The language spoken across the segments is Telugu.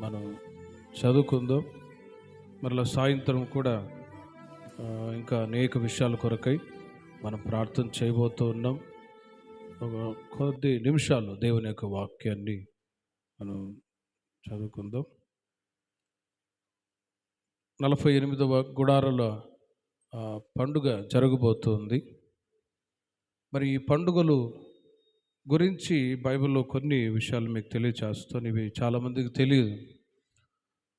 మనం చదువుకుందాం. మరలా సాయంత్రం కూడా ఇంకా అనేక విషయాల కొరకై మనం ప్రార్థన చేయబోతూ ఉన్నాం. ఒక కొద్ది నిమిషాలు దేవుని యొక్క వాక్యాన్ని మనం చదువుకుందాం. నలభై ఎనిమిదవ గుడారాల పండుగ జరగబోతుంది. మరి ఈ పండుగలు గురించి బైబిల్లో కొన్ని విషయాలు మీకు తెలియచేస్తాను ఇవి చాలామందికి తెలియదు.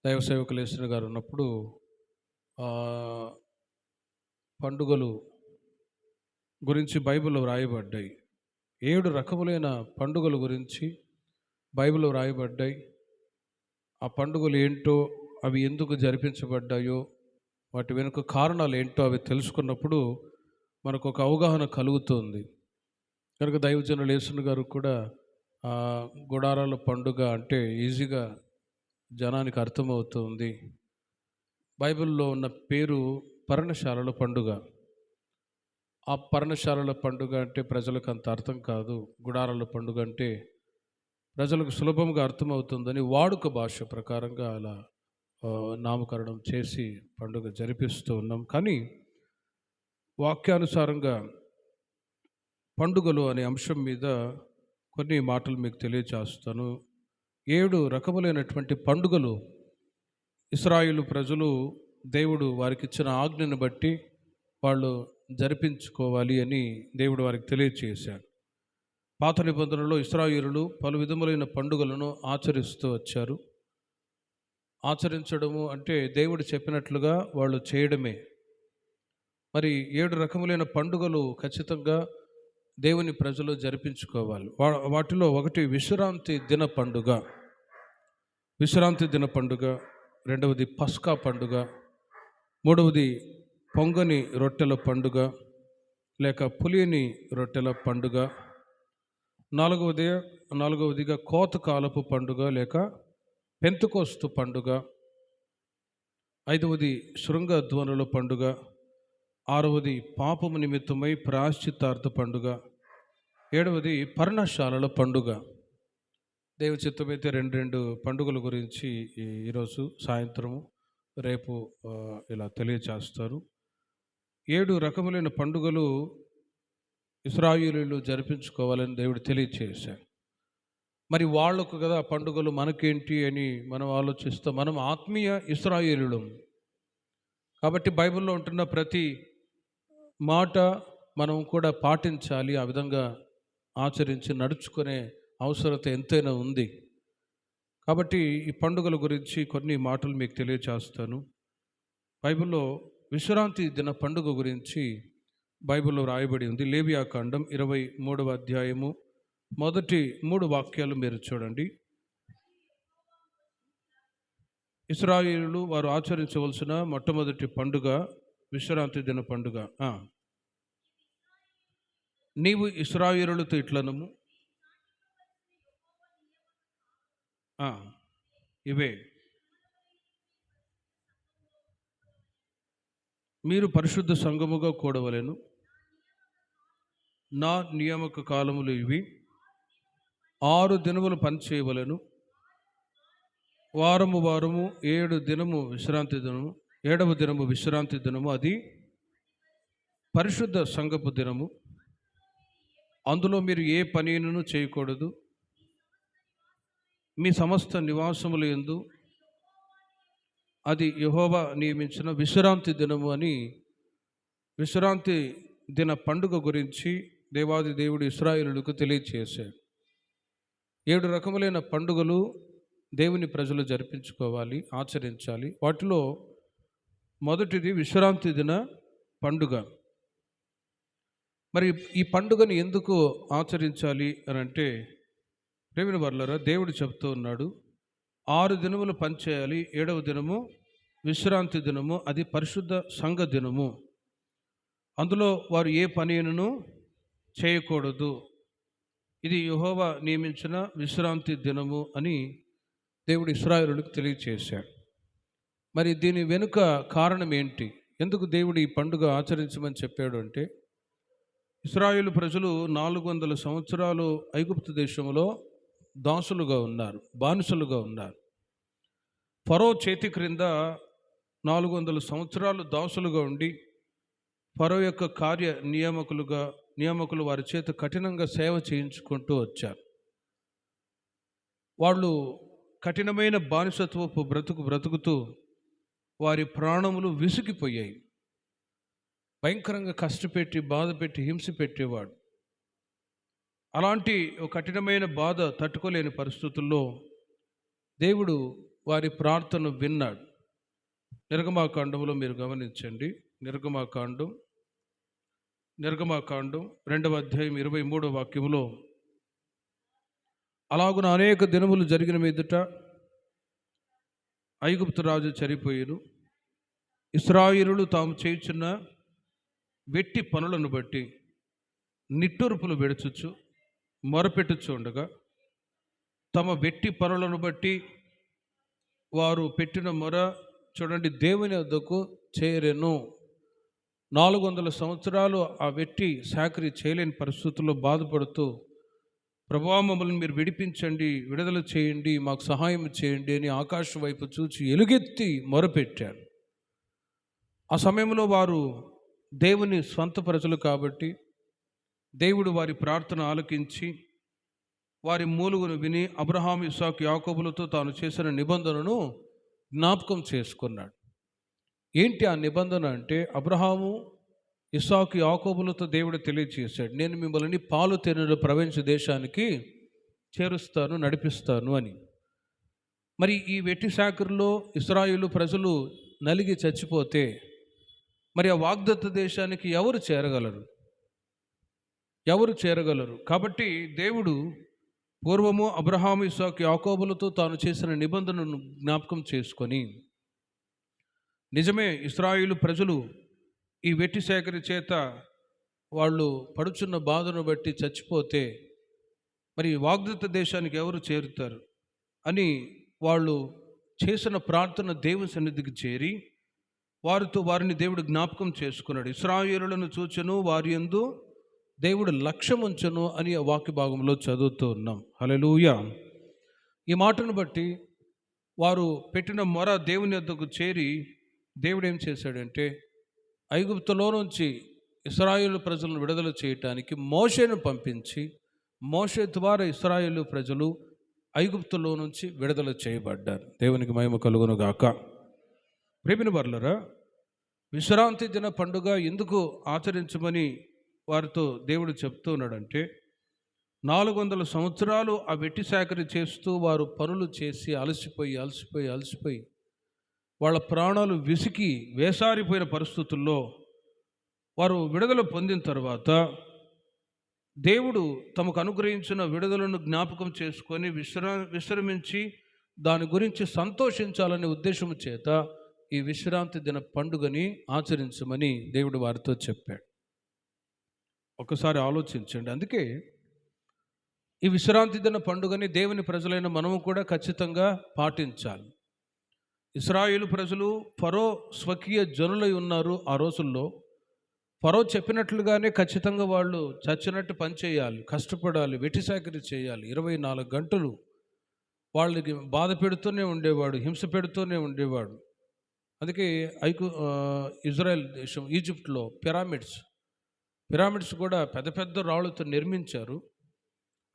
దైవ సేవకులేసిన గారు ఉన్నప్పుడు పండుగలు గురించి బైబిల్లో వ్రాయబడ్డాయి. ఏడు రకములైన పండుగల గురించి బైబిల్లో వ్రాయబడ్డాయి. ఆ పండుగలు ఏంటో అవి ఎందుకు జరిపించబడ్డాయో వాటి వెనుక కారణాలు ఏంటో అవి తెలుసుకున్నప్పుడు మనకు ఒక అవగాహన కలుగుతుంది. కనుక దైవజనులు యేసును గారు కూడా గుడారాల పండుగ అంటే ఈజీగా జనానికి అర్థమవుతుంది. బైబిల్లో ఉన్న పేరు పర్ణశాలల పండుగ. ఆ పర్ణశాలల పండుగ అంటే ప్రజలకు అంత అర్థం కాదు. గుడారాల పండుగ అంటే ప్రజలకు సులభంగా అర్థమవుతుందని వాడుక భాష ప్రకారంగా అలా నామకరణం చేసి పండుగ జరిపిస్తూ ఉన్నాం. కానీ వాక్యానుసారంగా పండుగలు అనే అంశం మీద కొన్ని మాటలు మీకు తెలియచేస్తాను. ఏడు రకములైనటువంటి పండుగలు ఇస్రాయిలు ప్రజలు దేవుడు వారికి ఇచ్చిన ఆజ్ఞను బట్టి వాళ్ళు జరిపించుకోవాలి అని దేవుడు వారికి తెలియచేశాడు. పాత నిబంధనలో ఇస్రాయిలు పలు విధములైన పండుగలను ఆచరిస్తూ వచ్చారు. ఆచరించడము అంటే దేవుడు చెప్పినట్లుగా వాళ్ళు చేయడమే. మరి ఏడు రకములైన పండుగలు ఖచ్చితంగా దేవుని ప్రజలు జరిపించుకోవాలి. వా- వాటిలో ఒకటి విశ్రాంతి దిన పండుగ. విశ్రాంతి దిన పండుగ రెండవది పస్కా పండుగ మూడవది పొంగని రొట్టెల పండుగ లేక పులియని రొట్టెల పండుగ నాలుగవది నాలుగవదిగా కోతకాలపు పండుగ లేక పెంతుకోస్తు పండుగ ఐదవది శృంగ ధ్వనుల పండుగ ఆరవది పాపము నిమిత్తమై ప్రాశ్చితార్థ పండుగ ఏడవది పర్ణశాలల పండుగ. దేవ చిత్తమైతే రెండు రెండు పండుగల గురించి ఈరోజు సాయంత్రము రేపు ఇలా తెలియచేస్తారు. ఏడు రకములైన పండుగలు ఇస్రాయులీలు జరిపించుకోవాలని దేవుడు తెలియచేశాడు. మరి వాళ్ళకు కదా పండుగలు మనకేంటి అని మనం ఆలోచిస్తాం. మనం ఆత్మీయ ఇస్రాయేలులం. కాబట్టి బైబిల్లో ఉంటున్న ప్రతి మాట మనం కూడా పాటించాలి. ఆ విధంగా ఆచరించి నడుచుకునే అవసరత ఎంతైనా ఉంది. కాబట్టి ఈ పండుగల గురించి కొన్ని మాటలు మీకు తెలియచేస్తాను. బైబిల్లో విశ్రాంతి దిన పండుగ గురించి బైబిల్లో రాయబడి ఉంది. లేవియా కాండం ఇరవై మూడవ అధ్యాయము. మొదటి మూడు వాక్యాలు మీరు చూడండి. ఇస్రాయేలు వారు ఆచరించవలసిన మొట్టమొదటి పండుగ విశ్రాంతి దిన పండుగ. నీవు ఇస్రాయేలులతో ఇట్లనము ఇవే. మీరు పరిశుద్ధ సంఘముగా కూడవలెను. నా నియామక కాలములు ఇవి. ఆరు దినములు పనిచేయవలను. వారము వారము ఏడు దినము విశ్రాంతి దినము ఏడవ దినము విశ్రాంతి దినము అది పరిశుద్ధ సంఘపు దినము. అందులో మీరు ఏ పనిను చేయకూడదు. మీ సమస్త నివాసములు ఎందు అది యహోవా నియమించిన విశ్రాంతి దినము అని విశ్రాంతి దిన పండుగ గురించి దేవాది దేవుడు ఇస్రాయులకు తెలియచేశాడు. ఏడు రకములైన పండుగలు దేవుని ప్రజలు జరిపించుకోవాలి ఆచరించాలి. వాటిలో మొదటిది విశ్రాంతి దిన పండుగ. మరి ఈ పండుగను ఎందుకు ఆచరించాలి అని అంటే ప్రేమిన వర్లరా దేవుడు చెప్తూ ఉన్నాడు ఆరు దినములు పనిచేయాలి ఏడవ దినము విశ్రాంతి దినము అది పరిశుద్ధ సంఘ దినము. అందులో వారు ఏ పనిను చేయకూడదు. ఇది యెహోవా నియమించిన విశ్రాంతి దినము అని దేవుడు ఇస్రాయేలులకు తెలియచేశాడు. మరి దీని వెనుక కారణం ఏంటి? ఎందుకు దేవుడు ఈ పండుగ ఆచరించమని చెప్పాడు అంటే ఇస్రాయేల్ ప్రజలు నాలుగు వందల సంవత్సరాలు ఐగుప్తు దేశంలో దాసులుగా ఉన్నారు బానిసలుగా ఉన్నారు. ఫరో చేతి క్రింద నాలుగు వందల సంవత్సరాలు దాసులుగా ఉండి ఫరో యొక్క కార్య నియామకులుగా నియామకులు వారి చేత కఠినంగా సేవ చేయించుకుంటూ వచ్చారు. వాళ్ళు కఠినమైన బానిసత్వపు బ్రతుకు బ్రతుకుతూ వారి ప్రాణములు విసిగిపోయాయి. భయంకరంగా కష్టపెట్టి బాధ పెట్టి హింస పెట్టేవాడు. అలాంటి ఒక కఠినమైన బాధ తట్టుకోలేని పరిస్థితుల్లో దేవుడు వారి ప్రార్థన విన్నాడు. నిర్గమాకాండంలో మీరు గమనించండి. నిర్గమాకాండం నిర్గమాకాండం రెండవ అధ్యాయం ఇరవై మూడవ వాక్యములో అలాగున అనేక దినములు జరిగిన మీదట ఐగుప్తు రాజు చనిపోయారు ఇస్రాయిలులు తాము చేయుచున్న వెట్టి పనులను బట్టి నిట్టూర్పులు విడుచుచు మొరపెట్టుచు ఉండగా తమ వెట్టి పనులను బట్టి వారు పెట్టిన మొర చూడండి దేవుని వద్దకు చేరెను. నాలుగు వందల సంవత్సరాలు ఆ వెట్టి సాకరి చేయలేని పరిస్థితుల్లో బాధపడుతూ ప్రభా మమ్మల్ని మీరు విడిపించండి విడుదల చేయండి మాకు సహాయం చేయండి అని ఆకాశం వైపు చూచి ఎలుగెత్తి మొరపెట్టాడు ఆ సమయంలో వారు దేవుని స్వంత ప్రజలు కాబట్టి దేవుడు వారి ప్రార్థన ఆలకించి వారి మూలుగును విని అబ్రహాం ఇసాక్ యాకోబులతో తాను చేసిన నిబంధనను జ్ఞాపకం చేసుకున్నాడు. ఏంటి ఆ నిబంధన అంటే అబ్రహాము ఇసాకు యాకోబులతో దేవుడు తెలియజేశాడు నేను మిమ్మల్ని పాలు తేనెలు ప్రవేశ దేశానికి చేరుస్తాను నడిపిస్తాను అని. మరి ఈ వెట్టి శాఖలో ఇస్రాయిలు ప్రజలు నలిగి చచ్చిపోతే మరి ఆ వాగ్దత్త దేశానికి ఎవరు చేరగలరు? ఎవరు చేరగలరు? కాబట్టి దేవుడు పూర్వము అబ్రహాము ఇసాక్ యాకోబులతో తాను చేసిన నిబంధనను జ్ఞాపకం చేసుకొని నిజమే ఇస్రాయిలు ప్రజలు ఈ వెట్టి సేకరి చేత వాళ్ళు పడుచున్న బాధను బట్టి చచ్చిపోతే మరి వాగ్దత్త దేశానికి ఎవరు చేరుతారు? అని వాళ్ళు చేసిన ప్రార్థన దేవుని సన్నిధికి చేరి వారితో వారిని దేవుడు జ్ఞాపకం చేసుకున్నాడు. ఇస్రాయేలులను చూచను వారి యందు దేవుడు లక్ష్యం ఉంచను అని వాక్య భాగంలో చదువుతూ ఉన్నాం. హలలుయ ఈ మాటను బట్టి వారు పెట్టిన మొర దేవుని వద్దకు చేరి దేవుడు ఏం చేశాడంటే ఐగుప్తులో నుంచి ఇస్రాయేల్ ప్రజలను విడుదల చేయటానికి మోషేను పంపించి మోషే ద్వారా ఇస్రాయేల్ ప్రజలు ఐగుప్తులో నుంచి విడుదల చేయబడ్డారు. దేవునికి మహిమ కలుగును గాక. ప్రేమిన వర్లరా విశ్రాంతి దిన పండుగ ఎందుకు ఆచరించమని వారితో దేవుడు చెప్తున్నాడంటే నాలుగు వందల సంవత్సరాలు ఆ వెట్టి సేకరి చేస్తూ వారు పనులు చేసి అలసిపోయి అలసిపోయి అలసిపోయి వాళ్ళ ప్రాణాలు విసికి వేసారిపోయిన పరిస్థితుల్లో వారు విడుదల పొందిన తర్వాత దేవుడు తమకు అనుగ్రహించిన విడుదలను జ్ఞాపకం చేసుకొని విశ్రా విశ్రమించి దాని గురించి సంతోషించాలనే ఉద్దేశం చేత ఈ విశ్రాంతి దిన పండుగని ఆచరించమని దేవుడు వారితో చెప్పాడు. ఒకసారి ఆలోచించండి. అందుకే ఈ విశ్రాంతి దిన పండుగని దేవుని ప్రజలైన మనము కూడా ఖచ్చితంగా పాటించాలి. ఇస్రాయేలు ప్రజలు ఫరో స్వకీయ జనులై ఉన్నారు ఆ రోజుల్లో. ఫరో చెప్పినట్లుగానే ఖచ్చితంగా వాళ్ళు చచ్చినట్టు పని చేయాలి కష్టపడాలి వెటిసాకరి చేయాలి. ఇరవై నాలుగు గంటలు వాళ్ళకి బాధ పెడుతూనే ఉండేవాడు హింస పెడుతూనే ఉండేవాడు. అందుకే ఐకు ఇజ్రాయెల్ దేశం ఈజిప్ట్లో పిరామిడ్స్ పిరామిడ్స్ కూడా పెద్ద పెద్ద రాళ్ళతో నిర్మించారు.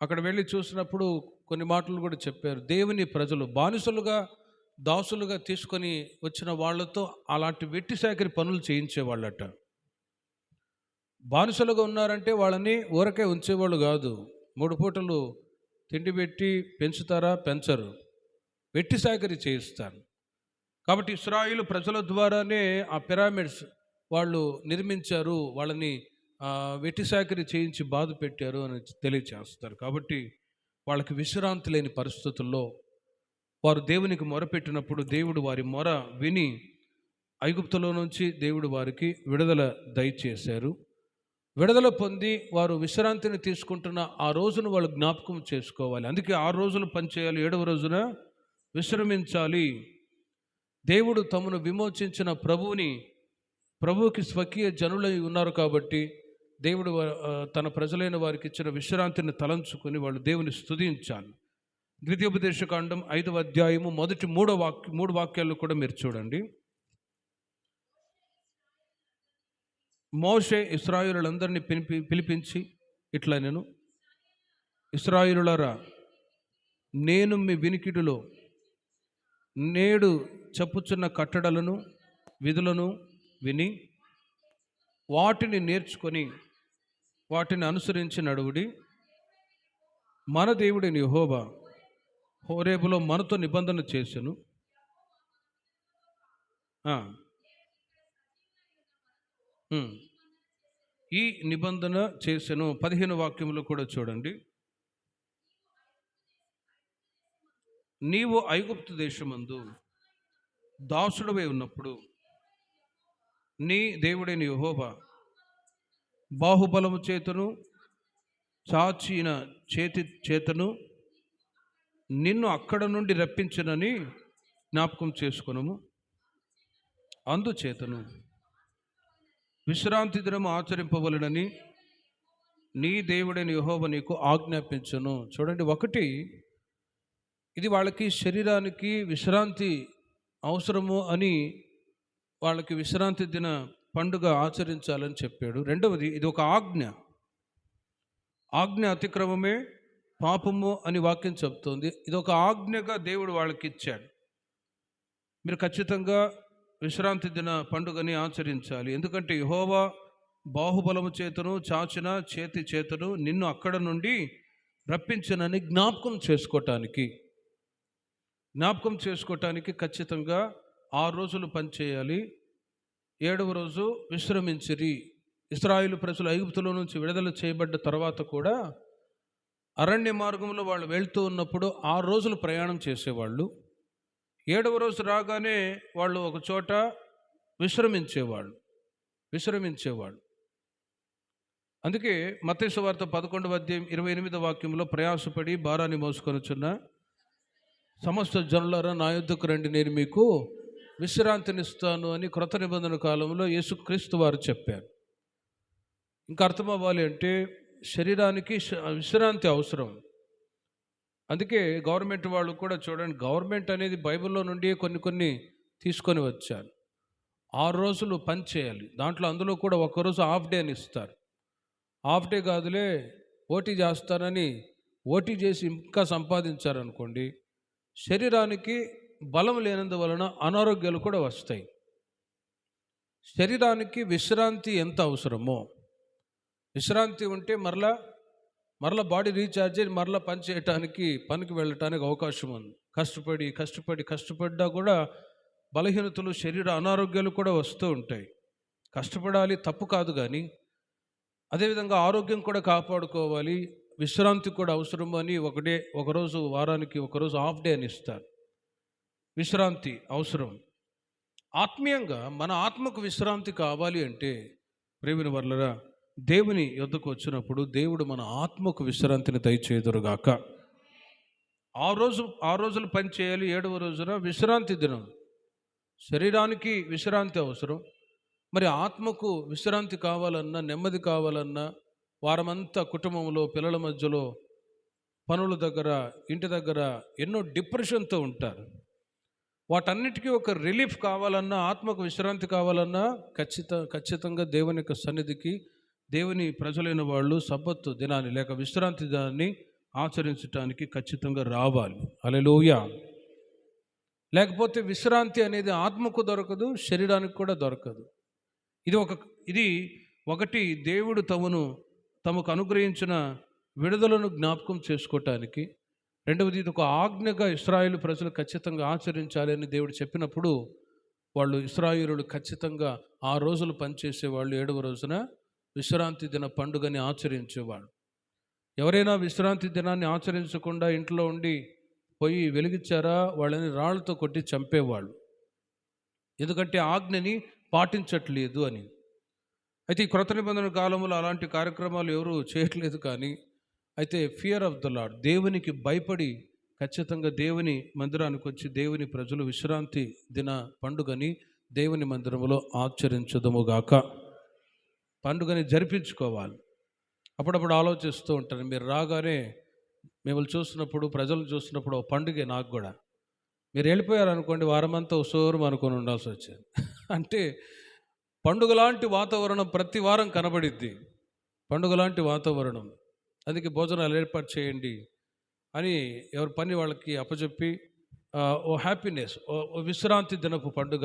అక్కడ వెళ్ళి చూసినప్పుడు కొన్ని మాటలు కూడా చెప్పారు. దేవుని ప్రజలు బానిసలుగా దాసులుగా తీసుకొని వచ్చిన వాళ్ళతో అలాంటి వెట్టి సేకరి పనులు చేయించేవాళ్ళట. బానిసలుగా ఉన్నారంటే వాళ్ళని ఊరకే ఉంచేవాళ్ళు కాదు. మూడు పూటలు తిండి పెట్టి పెంచుతారా? పెంచరు. వెట్టి సేకరి చేయిస్తారు. కాబట్టి ఇస్రాయిల్ ప్రజల ద్వారానే ఆ పిరామిడ్స్ వాళ్ళు నిర్మించారు వాళ్ళని వెటిసాకరి చేయించి బాధ పెట్టారు అని తెలియచేస్తారు. కాబట్టి వాళ్ళకి విశ్రాంతి లేని పరిస్థితుల్లో వారు దేవునికి మొరపెట్టినప్పుడు దేవుడు వారి మొర విని ఐగుప్తులో నుంచి దేవుడు వారికి విడుదల దయచేశారు. విడుదల పొంది వారు విశ్రాంతిని తీసుకుంటున్న ఆ రోజును వాళ్ళు జ్ఞాపకం చేసుకోవాలి. అందుకే ఆరు రోజులు పనిచేయాలి ఏడవ రోజున విశ్రమించాలి. దేవుడు తమను విమోచించిన ప్రభువుని ప్రభువుకి స్వకీయ జనులై ఉన్నారు కాబట్టి దేవుడు తన ప్రజలైన వారికి ఇచ్చిన విశ్రాంతిని తలంచుకొని వాళ్ళు దేవుని స్తుతించాలి. ద్వితీయోపదేశకాండం ఐదవ అధ్యాయము మొదటి మూడో వాక్య మూడు వాక్యాలు కూడా మీరు చూడండి. మోషే ఇస్రాయులందరినీ పిలిపి పిలిపించి ఇట్లా నేను ఇస్రాయులరా నేను మీ వినికిడిలో నేడు చెప్పుచున్న కట్టడలను విధులను విని వాటిని నేర్చుకొని వాటిని అనుసరించి నడువుడి. మన దేవుడిని యెహోవా హోరేబులో మనతో నిబంధన చేశాను ఈ నిబంధన చేశాను పదిహేను వాక్యములు కూడా చూడండి. నీవు ఐగుప్తు దేశమందు దాసుడవై ఉన్నప్పుడు నీ దేవుడైన యహోబా బాహుబలము చేతను చాచిన చేతి చేతను నిన్ను అక్కడ నుండి రప్పించనని జ్ఞాపకం చేసుకునము. అందుచేతను విశ్రాంతి దినము ఆచరింపవలనని నీ దేవుడైన యెహోవా నీకు ఆజ్ఞాపించను. చూడండి ఒకటి ఇది వాళ్ళకి శరీరానికి విశ్రాంతి అవసరము అని వాళ్ళకి విశ్రాంతి దిన పండుగ ఆచరించాలని చెప్పాడు. రెండవది ఇది ఒక ఆజ్ఞ. ఆజ్ఞ అతిక్రమమే పాపము అని వాక్యం చెప్తోంది ఇది ఒక ఆజ్ఞగా దేవుడు వాళ్ళకి ఇచ్చాడు. మీరు ఖచ్చితంగా విశ్రాంతి దిన పండుగని ఆచరించాలి. ఎందుకంటే యహోవా బాహుబలము చేతను చాచిన చేతి చేతను నిన్ను అక్కడ నుండి రప్పించనని జ్ఞాపకం చేసుకోవటానికి జ్ఞాపకం చేసుకోవటానికి ఖచ్చితంగా ఆరు రోజులు పనిచేయాలి ఏడవ రోజు విశ్రమించిరి. ఇస్రాయిల్ ప్రజలు ఐగుప్తులో నుంచి విడుదల చేయబడ్డ తర్వాత కూడా అరణ్య మార్గంలో వాళ్ళు వెళ్తూ ఉన్నప్పుడు ఆరు రోజులు ప్రయాణం చేసేవాళ్ళు. ఏడవ రోజు రాగానే వాళ్ళు ఒక చోట విశ్రమించేవాళ్ళు విశ్రమించేవాళ్ళు. అందుకే మతేసు వార్త పదకొండవ అధ్యాయం ఇరవై ఎనిమిది వాక్యంలో ప్రయాసపడి భారాన్ని మోసుకొనుచున్న సమస్త జనులారా నా యుద్ధకు రండి నేను మీకు విశ్రాంతినిస్తాను అని క్రొత్త నిబంధన కాలంలో యేసుక్రీస్తు వారు చెప్పారు. ఇంకా అర్థం అవ్వాలి అంటే శరీరానికి విశ్రాంతి అవసరం. అందుకే గవర్నమెంట్ వాళ్ళు కూడా చూడండి గవర్నమెంట్ అనేది బైబిల్లో నుండి కొన్ని కొన్ని తీసుకొని వచ్చారు. ఆరు రోజులు పని చేయాలి. దాంట్లో అందులో కూడా ఒక్కరోజు హాఫ్ డే అని ఇస్తారు. హాఫ్ డే కాదులే ఓటీ చేస్తారని ఓటీ చేసి ఇంకా సంపాదించారనుకోండి శరీరానికి బలం లేనందువలన అనారోగ్యాలు కూడా వస్తాయి. శరీరానికి విశ్రాంతి ఎంత అవసరమో? విశ్రాంతి ఉంటే మరలా మరలా బాడీ రీఛార్జ్ అయ్యి మరలా పని చేయటానికి పనికి వెళ్ళటానికి అవకాశం ఉంది. కష్టపడి కష్టపడి కష్టపడ్డా కూడా బలహీనతలు శరీర అనారోగ్యాలు కూడా వస్తూ ఉంటాయి. కష్టపడాలి తప్పు కాదు కానీ అదేవిధంగా ఆరోగ్యం కూడా కాపాడుకోవాలి. విశ్రాంతి కూడా అవసరము అని ఒకటే ఒకరోజు వారానికి ఒకరోజు హాఫ్ డే అని ఇస్తారు. విశ్రాంతి అవసరం. ఆత్మీయంగా మన ఆత్మకు విశ్రాంతి కావాలి అంటే ప్రేమిని వర్లరా దేవుని యొద్దకు వచ్చినప్పుడు దేవుడు మన ఆత్మకు విశ్రాంతిని దయచేదురుగాక ఆ రోజు ఆ రోజులు పని చేయాలి ఏడవ రోజున విశ్రాంతి దినం. శరీరానికి విశ్రాంతి అవసరం. మరి ఆత్మకు విశ్రాంతి కావాలన్నా నెమ్మది కావాలన్నా వారమంతా కుటుంబంలో పిల్లల మధ్యలో పనుల దగ్గర ఇంటి దగ్గర ఎన్నో డిప్రెషన్తో ఉంటారు. వాటన్నిటికీ ఒక రిలీఫ్ కావాలన్నా ఆత్మకు విశ్రాంతి కావాలన్నా ఖచ్చిత ఖచ్చితంగా దేవుని యొక్క సన్నిధికి దేవుని ప్రజలైన వాళ్ళు సబ్బత్తు దినాన్ని లేక విశ్రాంతి దినాన్ని ఆచరించడానికి ఖచ్చితంగా రావాలి. అలెలోయ లేకపోతే విశ్రాంతి అనేది ఆత్మకు దొరకదు శరీరానికి కూడా దొరకదు. ఇది ఒక ఇది ఒకటి దేవుడు తమను తమకు అనుగ్రహించిన విడుదలను జ్ఞాపకం చేసుకోవటానికి రెండవది ఇది ఒక ఆజ్ఞగా ఇస్రాయేల్ ప్రజలు ఖచ్చితంగా ఆచరించాలి అని దేవుడు చెప్పినప్పుడు వాళ్ళు ఇస్రాయేలులు ఖచ్చితంగా ఆ రోజులు పనిచేసేవాళ్ళు ఏడవ రోజున విశ్రాంతి దిన పండుగని ఆచరించేవాళ్ళు. ఎవరైనా విశ్రాంతి దినాన్ని ఆచరించకుండా ఇంట్లో ఉండి పోయి వెలిగించారా? వాళ్ళని రాళ్ళతో కొట్టి చంపేవాళ్ళు. ఎందుకంటే ఆజ్ఞని పాటించట్లేదు అని. అయితే ఈ క్రొత్త నిబంధన కాలంలో అలాంటి కార్యక్రమాలు ఎవరు చేయట్లేదు కానీ అయితే ఫియర్ ఆఫ్ ద లాడ్ దేవునికి భయపడి ఖచ్చితంగా దేవుని మందిరానికి వచ్చి దేవుని ప్రజలు విశ్రాంతి దిన పండుగని దేవుని మందిరంలో ఆచరించదముగాక పండుగని జరిపించుకోవాలి. అప్పుడప్పుడు ఆలోచిస్తూ ఉంటారు మీరు రాగానే మిమ్మల్ని చూస్తున్నప్పుడు ప్రజలు చూస్తున్నప్పుడు ఒక పండుగ నాకు కూడా. మీరు వెళ్ళిపోయారనుకోండి వారమంతా ఉసోరం అనుకొని ఉండాల్సి వచ్చింది. అంటే పండుగ లాంటి వాతావరణం ప్రతి వారం కనబడిద్ది. పండుగ లాంటి వాతావరణం. అందుకే భోజనాలు ఏర్పాటు చేయండి అని ఎవరి పని వాళ్ళకి అప్పచెప్పి ఓ హ్యాపీనెస్ ఓ ఓ విశ్రాంతి దినపు పండుగ.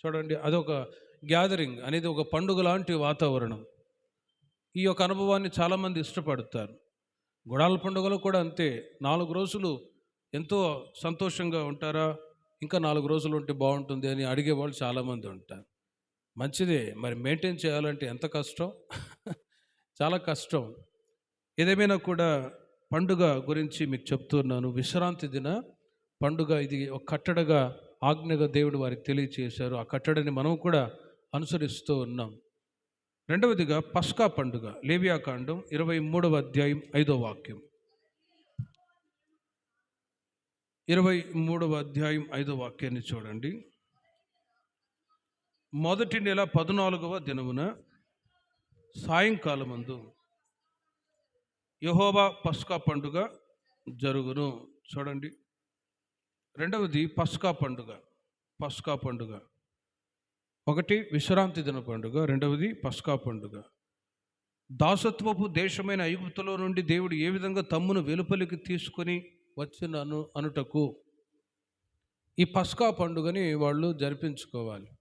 చూడండి అదొక గ్యాదరింగ్ అనేది ఒక పండుగ లాంటి వాతావరణం. ఈ యొక్క అనుభవాన్ని చాలామంది ఇష్టపడతారు. గుడాల పండుగలో కూడా అంతే. నాలుగు రోజులు ఎంతో సంతోషంగా ఉంటారా? ఇంకా నాలుగు రోజులు ఉంటే బాగుంటుంది అని అడిగే వాళ్ళు చాలామంది ఉంటారు. మంచిదే. మరి మెయింటైన్ చేయాలంటే ఎంత కష్టం? చాలా కష్టం. ఏదేమైనా కూడా పండుగ గురించి మీకు చెప్తున్నాను. విశ్రాంతి దిన పండుగ ఇది ఒక కట్టడగా ఆజ్ఞగా దేవుడు వారికి తెలియచేశారు. ఆ కట్టడని మనం కూడా అనుసరిస్తూ ఉన్నాం. రెండవదిగా పస్కా పండుగ లేవియాకాండం ఇరవై మూడవ అధ్యాయం ఐదో వాక్యం. ఇరవై మూడవ అధ్యాయం ఐదో వాక్యాన్ని చూడండి. మొదటి నెల పద్నాలుగవ దినమున సాయంకాలమందు యహోబా పస్కా పండుగ జరుగును. చూడండి. రెండవది పస్కా పండుగ. పస్కా పండుగ. ఒకటి విశ్రాంతి దిన పండుగ. రెండవది పస్కా పండుగ. దాసత్వపు దేశమైన ఐగుప్తులో నుండి దేవుడు ఏ విధంగా తమ్మును వెలుపలికి తీసుకొని వచ్చిన అను అనుటకు ఈ పస్కా పండుగని వాళ్ళు జరిపించుకోవాలి.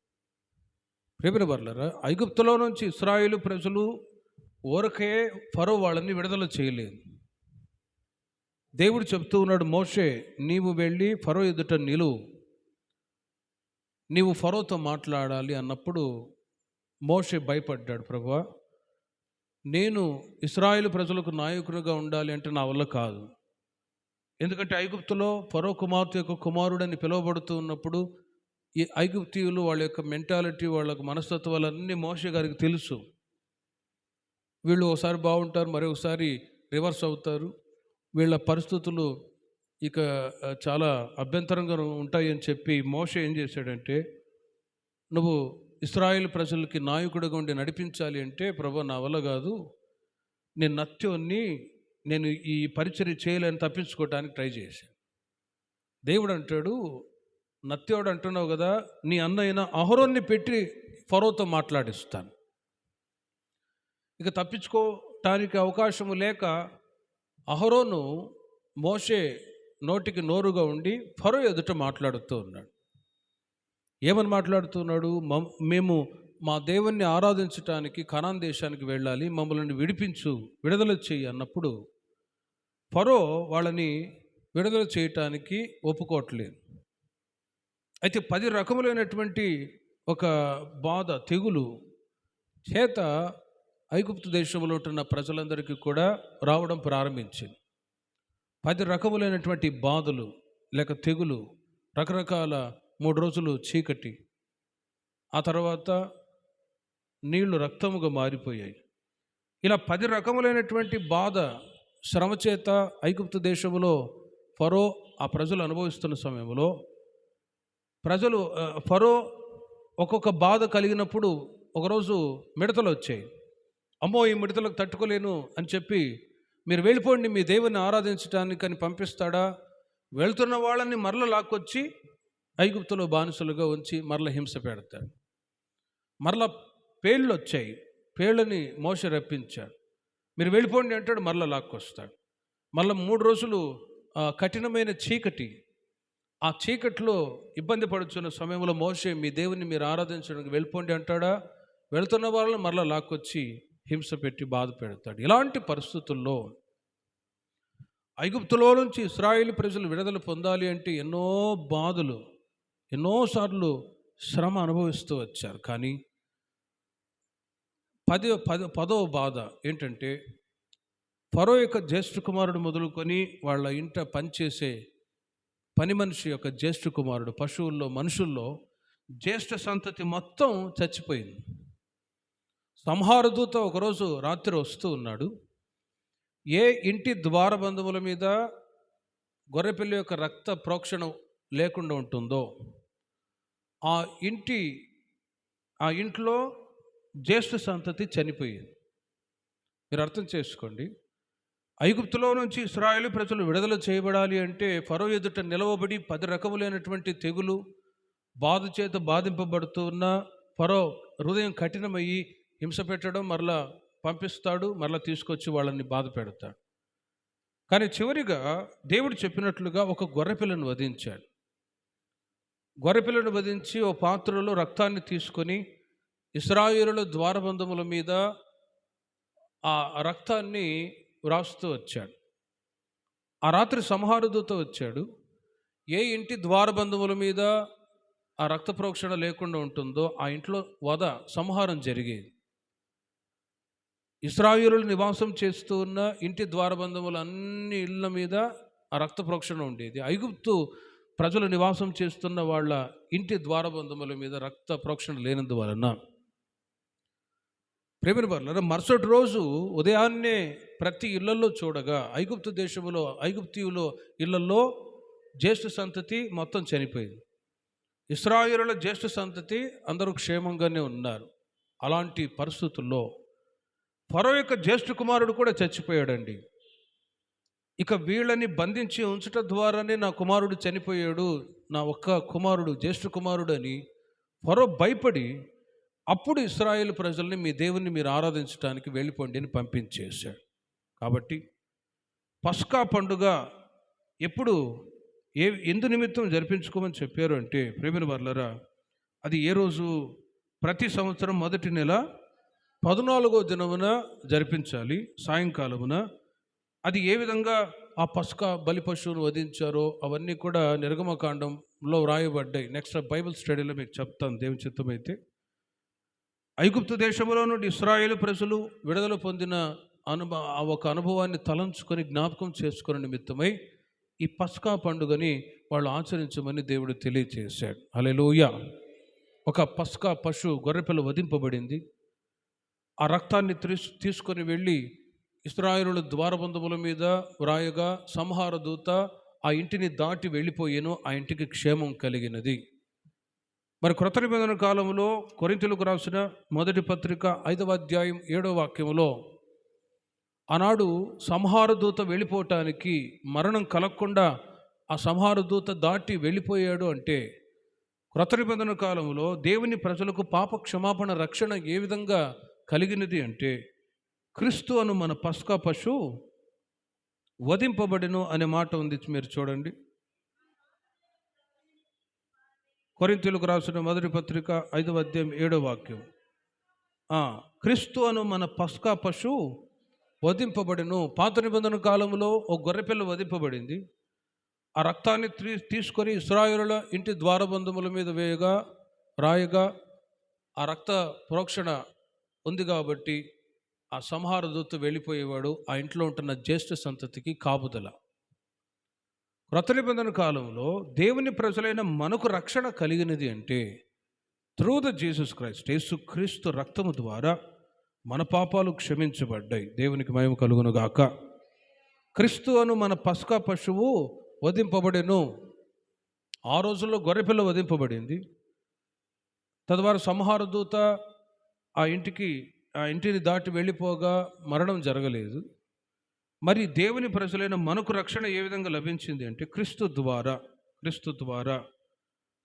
ప్రేమిన వర్లరా ఐగుప్తులో నుంచి ఇస్రాయేలు ప్రజలు ఊరకే ఫరో వాళ్ళని విడుదల చేయలేదు. దేవుడు చెప్తూ ఉన్నాడు మోషే నీవు వెళ్ళి ఫరో ఎదుట నిలువు నీవు ఫరోతో మాట్లాడాలి అన్నప్పుడు మోషే భయపడ్డాడు ప్రభా నేను ఇస్రాయేల్ ప్రజలకు నాయకునిగా ఉండాలి అంటే నా వల్ల కాదు. ఎందుకంటే ఐగుప్తులో ఫరో కుమార్తె యొక్క కుమారుడని పిలువబడుతూ ఉన్నప్పుడు ఈ ఐగుప్తీయులు వాళ్ళ యొక్క మెంటాలిటీ వాళ్ళ మనస్తత్వాలన్నీ మోసే గారికి తెలుసు. వీళ్ళు ఒకసారి బాగుంటారు మరి ఒకసారి రివర్స్ అవుతారు. వీళ్ళ పరిస్థితులు ఇక చాలా అభ్యంతరంగా ఉంటాయి అని చెప్పి మోష ఏం చేశాడంటే నువ్వు ఇస్రాయేల్ ప్రజలకి నాయకుడిగా ఉండి నడిపించాలి అంటే ప్రభు నా వల్ల కాదు. నేను నత్యోన్ని నేను ఈ పరిచర్య చేయలేని తప్పించుకోవడానికి ట్రై చేశాను. దేవుడు అంటాడు నత్యోడు అంటున్నావు కదా నీ అన్నయ్యన అహరోన్ని పెట్టి ఫరోతో మాట్లాడిస్తాను. ఇక తప్పించుకోవటానికి అవకాశము లేక అహరోను మోషే నోటికి నోరుగా ఉండి ఫరో ఎదుట మాట్లాడుతూ ఉన్నాడు. ఏమని మాట్లాడుతున్నాడు? మమ్- మేము మా దేవుణ్ణి ఆరాధించటానికి కనాన్ దేశానికి వెళ్ళాలి మమ్మల్ని విడిపించు విడుదల చేయి అన్నప్పుడు ఫరో వాళ్ళని విడుదల చేయటానికి ఒప్పుకోవట్లేదు. అయితే పది రకములైనటువంటి ఒక బాధ తెగులు చేత ఐగుప్తు దేశంలో ఉంటున్న ప్రజలందరికీ కూడా రావడం ప్రారంభించింది. పది రకములైనటువంటి బాధలు లేక తెగులు రకరకాల మూడు రోజులు చీకటి ఆ తర్వాత నీళ్ళు రక్తముగా మారిపోయాయి. ఇలా పది రకములైనటువంటి బాధ శ్రమ చేత ఐగుప్తు దేశంలో ఫరో ఆ ప్రజలు అనుభవిస్తున్న సమయంలో ప్రజలు ఫరో ఒక్కొక్క బాధ కలిగినప్పుడు ఒకరోజు మిడతలు వచ్చాయి. అమ్మో ఈ మిడతలకు తట్టుకోలేను అని చెప్పి మీరు వెళ్ళిపోండి మీ దేవుని ఆరాధించడానికి అని పంపిస్తాడా? వెళ్తున్న వాళ్ళని మరల లాక్కొచ్చి ఐగుప్తులో బానిసలుగా ఉంచి మరల హింస పెడతాడు. మరల పేళ్ళు వచ్చాయి. పేళ్ళని మోస రప్పించాడు. మీరు వెళ్ళిపోండి అంటాడు మరల లాక్కొస్తాడు. మళ్ళీ మూడు రోజులు కఠినమైన చీకటి ఆ చీకట్లో ఇబ్బంది పడుతున్న సమయంలో మోసే మీ దేవుని మీరు ఆరాధించడానికి వెళ్ళిపోండి అంటాడా? వెళ్తున్న వాళ్ళని మరలా లాక్కొచ్చి హింస పెట్టి బాధ పెడతాడు. ఇలాంటి పరిస్థితుల్లో ఐగుప్తులో నుంచి ఇస్రాయేల్ ప్రజలు విడుదల పొందాలి అంటే ఎన్నో బాధలు ఎన్నోసార్లు శ్రమ అనుభవిస్తూ వచ్చారు. కానీ పది పద పదవ బాధ ఏంటంటే ఫరో యొక్క జ్యేష్ఠ కుమారుడు మొదలుకొని వాళ్ళ ఇంట పనిచేసే పని మనిషి యొక్క జ్యేష్ఠ కుమారుడు పశువుల్లో మనుషుల్లో జ్యేష్ఠ సంతతి మొత్తం చచ్చిపోయింది. సంహారదూత ఒకరోజు రాత్రి వస్తూ ఉన్నాడు. ఏ ఇంటి ద్వారబంధముల మీద గొర్రెపిల్ల యొక్క రక్త ప్రోక్షణ లేకుండా ఉంటుందో ఆ ఇంటి ఆ ఇంట్లో జ్యేష్ఠ సంతతి చనిపోయింది. మీరు అర్థం చేసుకోండి. ఐగుప్తులో నుంచి ఇస్రాయేలు ప్రజలు విడుదల చేయబడాలి అంటే ఫరో ఎదుట నిలవబడి పది రకములైనటువంటి తెగులు బాధ చేత బాధింపబడుతున్న ఫరో హృదయం కఠినమయ్యి హింస పెట్టడం మరలా పంపిస్తాడు మరలా తీసుకొచ్చి వాళ్ళని బాధ పెడతాడు. కానీ చివరిగా దేవుడు చెప్పినట్లుగా ఒక గొర్రెపిల్లను వధించాడు. గొర్రెపిల్లను వధించి ఓ పాత్రలో రక్తాన్ని తీసుకొని ఇస్రాయేలుల ద్వారబంధముల మీద ఆ రక్తాన్ని వ్రాస్తూ వచ్చాడు. ఆ రాత్రి సంహారదూత వచ్చాడు. ఏ ఇంటి ద్వారబంధముల మీద ఆ రక్త ప్రోక్షణ లేకుండా ఉంటుందో ఆ ఇంట్లో వధ సంహారం జరిగేది. ఇస్రాయులు నివాసం చేస్తూ ఉన్న ఇంటి ద్వారబంధములు అన్ని ఇళ్ళ మీద ఆ రక్త ప్రోక్షణ ఉండేది. ఐగుప్తు ప్రజలు నివాసం చేస్తున్న వాళ్ళ ఇంటి ద్వారబంధముల మీద రక్త ప్రోక్షణ లేనందువలన ప్రేమిని పర్లేదు మరుసటి రోజు ఉదయాన్నే ప్రతి ఇళ్ళలో చూడగా ఐగుప్తు దేశంలో ఐగుప్తియులో ఇళ్ళలో జ్యేష్ఠ సంతతి మొత్తం చనిపోయింది. ఇస్రాయిల జ్యేష్ఠ సంతతి అందరూ క్షేమంగానే ఉన్నారు. అలాంటి పరిస్థితుల్లో పరో యొక్క జ్యేష్ఠ కుమారుడు కూడా చచ్చిపోయాడండి. ఇక వీళ్ళని బంధించి ఉంచటం ద్వారానే నా కుమారుడు చనిపోయాడు. నా ఒక్క కుమారుడు జ్యేష్ఠ కుమారుడు అని పరో భయపడి అప్పుడు ఇస్రాయేల్ ప్రజల్ని మీ దేవుణ్ణి మీరు ఆరాధించడానికి వెళ్ళిపోండి అని పంపించేశాడు. కాబట్టి పస్కా పండుగ ఎప్పుడు ఏ ఎందు నిమిత్తం జరిపించుకోమని చెప్పారు అంటే ప్రేమిన వర్లరా అది ఏ రోజు? ప్రతి సంవత్సరం మొదటి నెల పద్నాలుగో దినమున జరిపించాలి సాయంకాలమున. అది ఏ విధంగా ఆ పస్కా బలి పశువును వధించారో అవన్నీ కూడా నిర్గమకాండంలో వ్రాయబడ్డాయి. నెక్స్ట్ బైబిల్ స్టడీలో మీకు చెప్తాను దేవుని చిత్తమైతే. ఐగుప్తు దేశంలో నుండి ఇస్రాయేల్ ప్రజలు విడుదల పొందిన అనుభ ఆ ఒక అనుభవాన్ని తలంచుకొని జ్ఞాపకం చేసుకునే నిమిత్తమై ఈ పస్కా పండుగని వాళ్ళు ఆచరించమని దేవుడు తెలియచేశాడు. అలెలోయ ఒక పస్కా పశు గొర్రెపిల్ల వధింపబడింది. ఆ రక్తాన్ని తీసుకొని వెళ్ళి ఇస్రాయేలుల ద్వారబంధముల మీద వ్రాయగా సంహార దూత ఆ ఇంటిని దాటి వెళ్ళిపోయాను ఆ ఇంటికి క్షేమం కలిగినది. మరి క్రొత్త నిబంధన కాలంలో కొరింతలకు రాసిన మొదటి పత్రిక ఐదవ అధ్యాయం ఏడవ వాక్యంలో ఆనాడు సంహార దూత వెళ్ళిపోవటానికి మరణం కలగకుండా ఆ సంహార దూత దాటి వెళ్ళిపోయాడు అంటే క్రొత్త నిబంధన కాలంలో దేవుని ప్రజలకు పాప క్షమాపణ రక్షణ ఏ విధంగా కలిగినది అంటే క్రీస్తు అను మన పసుక పశు వధింపబడిను అనే మాట ఉంది మీరు చూడండి. కొరింతలకు రాసిన మొదటి పత్రిక ఐదవ అధ్యాయం ఏడో వాక్యం. క్రీస్తు అను మన పస్కా పశు వధింపబడిను. పాత నిబంధన కాలంలో ఒక గొర్రెపిల్ల వధింపబడింది. ఆ రక్తాన్ని తీ- తీసుకొని ఇస్రాయేలుల ఇంటి ద్వారబంధముల మీద వేయగా రాయగా ఆ రక్త ప్రోక్షణ ఉంది కాబట్టి ఆ సంహార దూత వెళ్ళిపోయేవాడు. ఆ ఇంట్లో ఉంటున్న జ్యేష్ఠ సంతతికి కాపుదల. క్రొత్త నిబంధన కాలంలో దేవుని ప్రజలైన మనకు రక్షణ కలిగినది అంటే త్రూ ద జీసస్ క్రైస్ట్ యేసు క్రీస్తు రక్తము ద్వారా మన పాపాలు క్షమించబడ్డాయి. దేవునికి మయం కలుగునుగాక క్రీస్తు అను మన పసుకా పశువు వధింపబడెను. ఆ రోజుల్లో గొర్రెపిల్ల వధింపబడింది. తద్వారా సంహార దూత ఆ ఇంటికి ఆ ఇంటిని దాటి వెళ్ళిపోగా మరణం జరగలేదు. మరి దేవుని ప్రజలైన మనకు రక్షణ ఏ విధంగా లభించింది అంటే క్రీస్తు ద్వారా క్రీస్తు ద్వారా.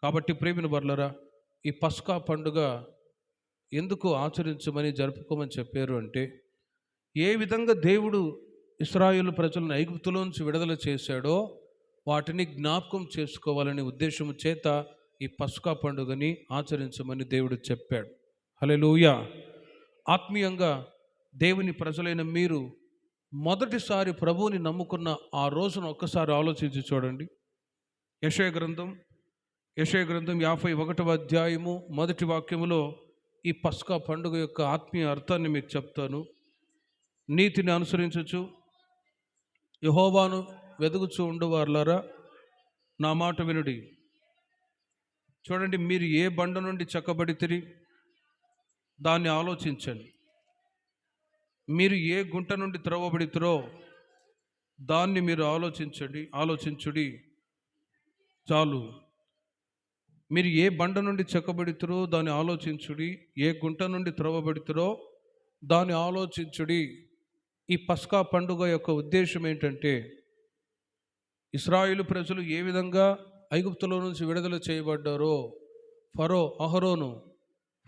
కాబట్టి ప్రేమిని బర్లరా ఈ పస్కా పండుగ ఎందుకు ఆచరించమని జరుపుకోమని చెప్పారు అంటే ఏ విధంగా దేవుడు ఇస్రాయేల్ ప్రజలను ఐగుప్తులోంచి విడుదల చేశాడో వాటిని జ్ఞాపకం చేసుకోవాలనే ఉద్దేశం చేత ఈ పస్కా పండుగని ఆచరించమని దేవుడు చెప్పాడు. హల్లెలూయా. ఆత్మీయంగా దేవుని ప్రజలైన మీరు మొదటిసారి ప్రభువుని నమ్ముకున్న ఆ రోజును ఒక్కసారి ఆలోచించి చూడండి. యశయ గ్రంథం యశయ గ్రంథం యాభై ఒకటవ అధ్యాయము మొదటి వాక్యములో ఈ పస్కా పండుగ యొక్క ఆత్మీయ అర్థాన్ని మీకు చెప్తాను. నీతిని అనుసరించచ్చు యహోవాను వెదుగుచూ ఉండువార్లారా నా మాట వినుడి. చూడండి మీరు ఏ బండ నుండి చెక్కబడి తిరిగి దాన్ని ఆలోచించండి. మీరు ఏ గుంట నుండి త్రవ్వబడితురో దాన్ని మీరు ఆలోచించండి ఆలోచించుడి. చాలు. మీరు ఏ బండ నుండి చెక్కబడితురో దాన్ని ఆలోచించుడి ఏ గుంట నుండి త్రవ్వబడితురో దాన్ని ఆలోచించుడి. ఈ పస్కా పండుగ యొక్క ఉద్దేశం ఏంటంటే ఇస్రాయేలు ప్రజలు ఏ విధంగా ఐగుప్తులో నుంచి విడుదల చేయబడ్డారో ఫరో అహరోను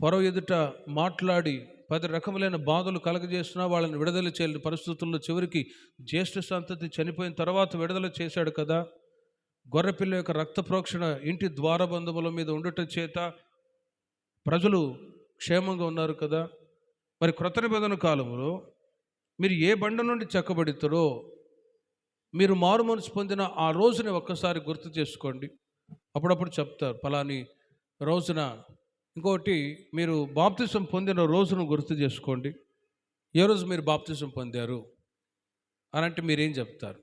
ఫరో ఎదుట మాట్లాడి పది రకములైన బాధలు కలగజేస్తున్నా వాళ్ళని విడుదల చేయలేని పరిస్థితుల్లో చివరికి జ్యేష్ఠ సంతతి చనిపోయిన తర్వాత విడుదల చేశాడు కదా. గొర్రెపిల్ల యొక్క రక్త ప్రోక్షణ ఇంటి ద్వారబంధముల మీద ఉండటం చేత ప్రజలు క్షేమంగా ఉన్నారు కదా. మరి క్రొత్త నిబంధన కాలంలో మీరు ఏ బండ నుండి చెక్కబడితారో మీరు మారు మనసు పొందిన ఆ రోజుని ఒక్కసారి గుర్తు చేసుకోండి. అప్పుడప్పుడు చెప్తారు ఫలాని రోజున ఇంకోటి మీరు బాప్తిసం పొందిన రోజును గుర్తు చేసుకోండి. ఏ రోజు మీరు బాప్తిసం పొందారు? అని అంటే మీరేం చెప్తారు?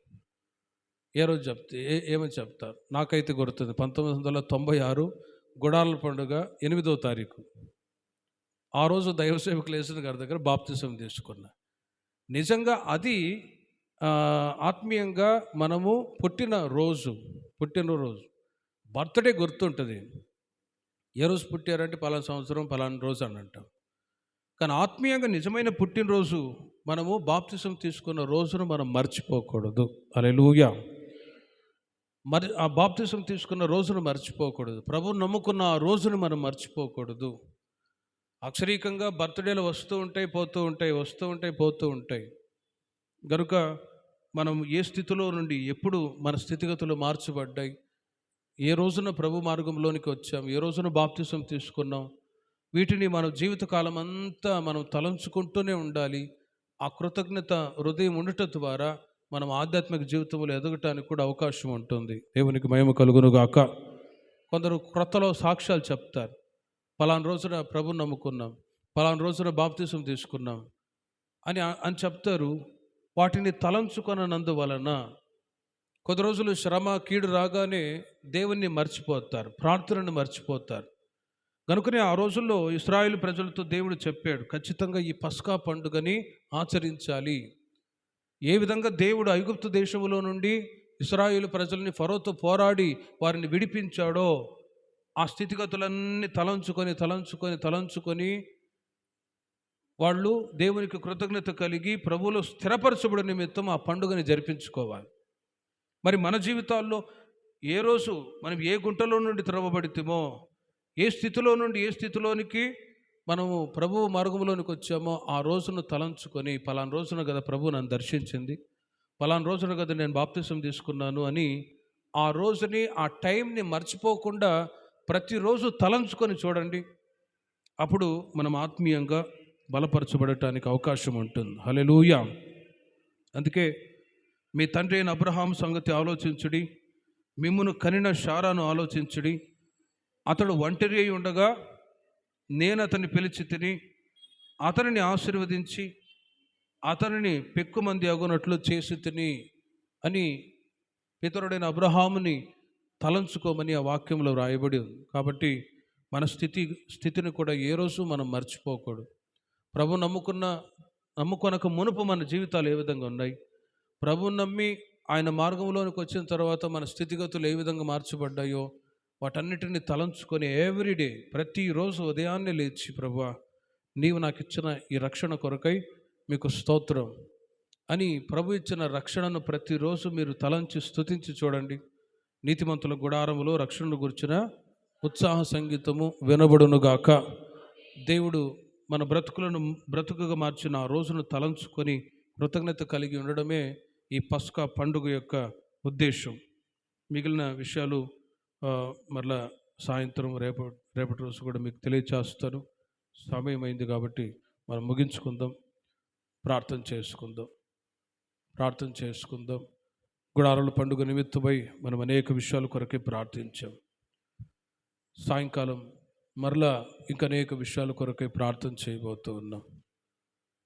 ఏ రోజు చెప్తే ఏ ఏమని చెప్తారు? నాకైతే గుర్తుంది. పంతొమ్మిది వందల తొంభై ఆరు గుడాల పండుగ ఎనిమిదో తారీఖు. ఆ రోజు దైవ సేవకులు వేసిన గారి దగ్గర బాప్తిసం తీసుకున్నా. నిజంగా అది ఆత్మీయంగా మనము పుట్టిన రోజు పుట్టినరోజు. బర్త్డే గుర్తుంటుంది. ఏ రోజు పుట్టారంటే పలానా సంవత్సరం పలానా రోజు అని అంటాం. కానీ ఆత్మీయంగా నిజమైన పుట్టినరోజు మనము బాప్తిసం తీసుకున్న రోజును మనం మర్చిపోకూడదు. అలెలుయా మరి ఆ బాప్తిసం తీసుకున్న రోజును మర్చిపోకూడదు. ప్రభు నమ్ముకున్న ఆ రోజును మనం మర్చిపోకూడదు. అక్షరీకంగా బర్త్డేలు వస్తూ ఉంటాయి పోతూ ఉంటాయి వస్తూ ఉంటాయి పోతూ ఉంటాయి. గనుక మనం ఏ స్థితిలో నుండి ఎప్పుడు మన స్థితిగతులు మార్చబడ్డాయి? ఏ రోజున ప్రభు మార్గంలోనికి వచ్చాం? ఏ రోజున బాప్తిసం తీసుకున్నాం? వీటిని మన జీవితకాలం అంతా మనం తలంచుకుంటూనే ఉండాలి. ఆ కృతజ్ఞత హృదయం ఉండటం ద్వారా మనం ఆధ్యాత్మిక జీవితంలో ఎదగటానికి కూడా అవకాశం ఉంటుంది. దేవునికి మహిమ కలుగునుగాక. కొందరు క్రొత్తలో సాక్ష్యాలు చెప్తారు. పలానా రోజున ప్రభు నమ్ముకున్నాం. పలానా రోజున బాప్తిసం తీసుకున్నాం. అని అని చెప్తారు. వాటిని తలంచుకొనందువలన కొద్ది రోజులు శ్రమ కీడు రాగానే దేవుణ్ణి మర్చిపోతారు ప్రార్థనను మర్చిపోతారు. కనుకనే ఆ రోజుల్లో ఇస్రాయేల్ ప్రజలతో దేవుడు చెప్పాడు ఖచ్చితంగా ఈ పస్కా పండుగని ఆచరించాలి. ఏ విధంగా దేవుడు ఐగుప్తు దేశంలో నుండి ఇస్రాయేలు ప్రజల్ని ఫరోతో పోరాడి వారిని విడిపించాడో ఆ స్థితిగతులన్నీ తలంచుకొని తలంచుకొని తలంచుకొని వాళ్ళు దేవునికి కృతజ్ఞత కలిగి ప్రభువులు స్థిరపరచబడి నిమిత్తం ఆ పండుగని జరిపించుకోవాలి. మరి మన జీవితాల్లో ఏ రోజు మనం ఏ గుంటలో నుండి త్రవబడితేమో ఏ స్థితిలో నుండి ఏ స్థితిలోనికి మనము ప్రభు మార్గంలోనికి వచ్చామో ఆ రోజును తలంచుకొని పలానా రోజున కదా ప్రభు నన్ను దర్శించింది పలానా రోజున కదా నేను బాప్తిసం తీసుకున్నాను అని ఆ రోజుని ఆ టైంని మర్చిపోకుండా ప్రతిరోజు తలంచుకొని చూడండి. అప్పుడు మనం ఆత్మీయంగా బలపరచబడటానికి అవకాశం ఉంటుంది. హలెలూయా అందుకే మీ తండ్రి అయిన అబ్రహాం సంగతి ఆలోచించుడి మిమ్మును కనిన షారాను ఆలోచించుడి. అతడు ఒంటరి అయి ఉండగా నేను అతన్ని పిలిచి తిని అతనిని ఆశీర్వదించి అతనిని పెక్కుమంది అగునట్లు చేసి తిని అని పితరుడైన అబ్రహాముని తలంచుకోమని ఆ వాక్యంలో రాయబడి ఉంది. కాబట్టి మన స్థితి స్థితిని కూడా ఏ రోజు మనం మర్చిపోకూడదు. ప్రభు నమ్ముకున్న నమ్ముకొనక మునుపు మన జీవితాలు ఏ విధంగా ఉన్నాయి? ప్రభు నమ్మి ఆయన మార్గంలోనికి వచ్చిన తర్వాత మన స్థితిగతులు ఏ విధంగా మార్చబడ్డాయో వాటన్నిటిని తలంచుకొని ఎవ్రీడే ప్రతిరోజు ఉదయాన్నే లేచి ప్రభు నీవు నాకు ఇచ్చిన ఈ రక్షణ కొరకై మీకు స్తోత్రం అని ప్రభు ఇచ్చిన రక్షణను ప్రతిరోజు మీరు తలంచి స్తుతించి చూడండి. నీతిమంతుల గుడారములో రక్షణను గురించిన ఉత్సాహ సంగీతము వినబడునుగాక దేవుడు మన బ్రతుకులను బ్రతుకుగా మార్చిన ఆ రోజును తలంచుకొని కృతజ్ఞత కలిగి ఉండడమే ఈ పస్కా పండుగ యొక్క ఉద్దేశం. మిగిలిన విషయాలు మరలా సాయంత్రం రేపు రేపటి రోజు కూడా మీకు తెలియచేస్తాను. సమయం అయింది కాబట్టి మనం ముగించుకుందాం. ప్రార్థన చేసుకుందాం. ప్రార్థన చేసుకుందాం. గుడారుల పండుగ నిమిత్తమై మనం అనేక విషయాల కొరకే ప్రార్థించాం. సాయంకాలం మరలా ఇంకా అనేక విషయాల కొరకై ప్రార్థన చేయబోతూ ఉన్నాం.